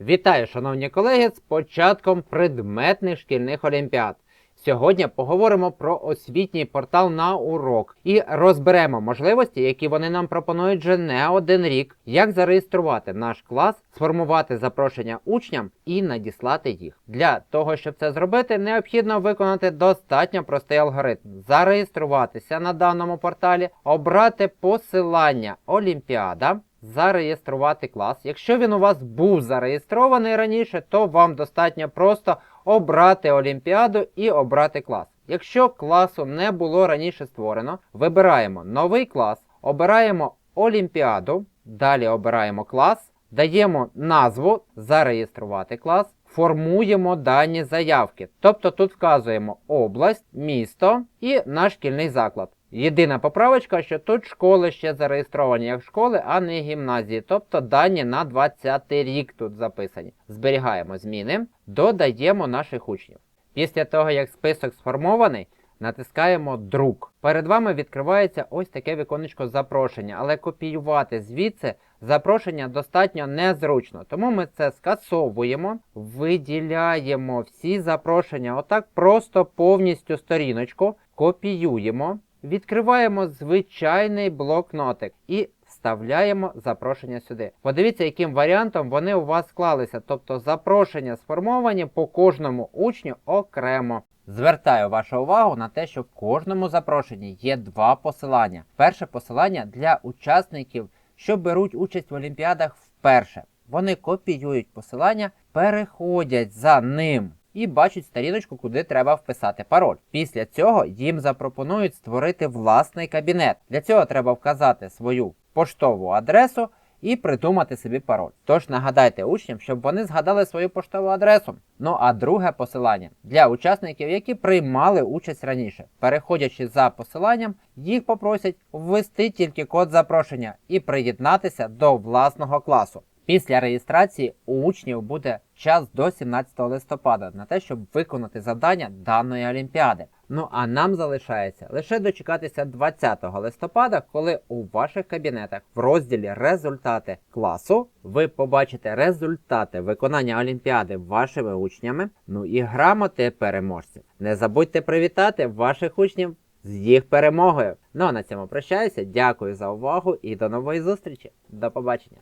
Вітаю, шановні колеги, з початком предметних шкільних олімпіад. Сьогодні поговоримо про освітній портал на урок і розберемо можливості, які вони нам пропонують вже не один рік, як зареєструвати наш клас, сформувати запрошення учням і надіслати їх. Для того, щоб це зробити, необхідно виконати достатньо простий алгоритм: зареєструватися на даному порталі, обрати посилання Олімпіада. Зареєструвати клас. Якщо він у вас був зареєстрований раніше, то вам достатньо просто обрати Олімпіаду і обрати клас. Якщо класу не було раніше створено, вибираємо новий клас, обираємо Олімпіаду, далі обираємо клас, даємо назву зареєструвати клас, формуємо дані заявки. Тобто тут вказуємо область, місто і наш шкільний заклад. Єдина поправочка, що тут школи ще зареєстровані як школи, а не гімназії. Тобто дані на 20 рік тут записані. Зберігаємо зміни, додаємо наших учнів. Після того, як список сформований, натискаємо друк. Перед вами відкривається ось таке віконечко запрошення, але копіювати звідси запрошення достатньо незручно. Тому ми це скасовуємо, виділяємо всі запрошення, отак просто повністю сторіночку, копіюємо. Відкриваємо звичайний блокнотик і вставляємо запрошення сюди. Подивіться, яким варіантом вони у вас склалися. Тобто запрошення сформовані по кожному учню окремо. Звертаю вашу увагу на те, що в кожному запрошенні є два посилання. Перше посилання для учасників, що беруть участь в олімпіадах вперше. Вони копіюють посилання, переходять за ним і бачать сторіночку, куди треба вписати пароль. Після цього їм запропонують створити власний кабінет. Для цього треба вказати свою поштову адресу і придумати собі пароль. Тож нагадайте учням, щоб вони згадали свою поштову адресу. Ну а друге посилання для учасників, які приймали участь раніше. Переходячи за посиланням, їх попросять ввести тільки код запрошення і приєднатися до власного класу. Після реєстрації у учнів буде час до 17 листопада на те, щоб виконати завдання даної олімпіади. Ну а нам залишається лише дочекатися 20 листопада, коли у ваших кабінетах в розділі Результати класу ви побачите результати виконання олімпіади вашими учнями, ну і грамоти переможців. Не забудьте привітати ваших учнів з їх перемогою. Ну а на цьому прощаюся. Дякую за увагу і до нової зустрічі. До побачення.